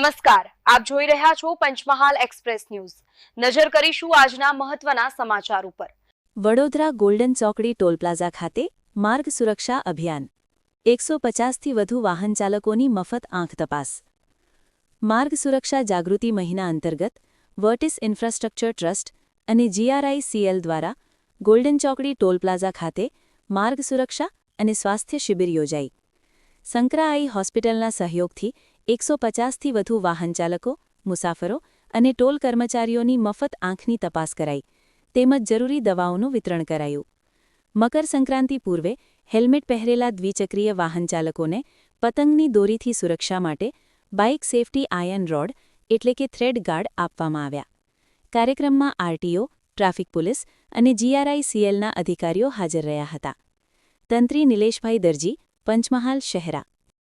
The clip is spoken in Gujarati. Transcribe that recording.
નમસ્કાર. આપ જોઈ રહ્યા છો પંચમહાલ એક્સપ્રેસ ન્યૂઝ. નજર કરીશું આજના મહત્વના સમાચાર ઉપર. વડોદરા ગોલ્ડન ચોકડી ટોલ પ્લાઝા ખાતે માર્ગ સુરક્ષા અભિયાન. એકસો પચાસથી વધુ વાહન ચાલકોની મફત આંખ તપાસ. માર્ગ સુરક્ષા જાગૃતિ મહિના અંતર્ગત વર્ટિસ ઇન્ફ્રાસ્ટ્રક્ચર ટ્રસ્ટ અને જીઆરઆઈસીએલ દ્વારા ગોલ્ડન ચોકડી ટોલ પ્લાઝા ખાતે માર્ગ સુરક્ષા અને સ્વાસ્થ્ય શિબિર યોજાઈ. સંકરાઆઈ હોસ્પિટલના સહયોગથી એકસો પચાસથી વધુ વાહન ચાલકો મુસાફરો અને ટોલ કર્મચારીઓની મફત આંખની તપાસ કરાઈ. તેમજ જરૂરી દવાઓનું વિતરણ કરાયું. મકર સંક્રાંતિ પૂર્વે હેલ્મેટ પહેરેલા દ્વિચક્રીય વાહન ચાલકોને પતંગની દોરીથી સુરક્ષા માટે બાઇક સેફટી આયન રોડ એટલે કે થ્રેડ ગાર્ડ આપવામાં આવ્યા. કાર્યક્રમમાં આરટીઓ, ટ્રાફિક પોલીસ અને જીઆરઆઈસીએલના અધિકારીઓ હાજર રહ્યા હતા. તંત્રી નિલેશભાઈ દરજી, પંચમહાલ, શહેરા.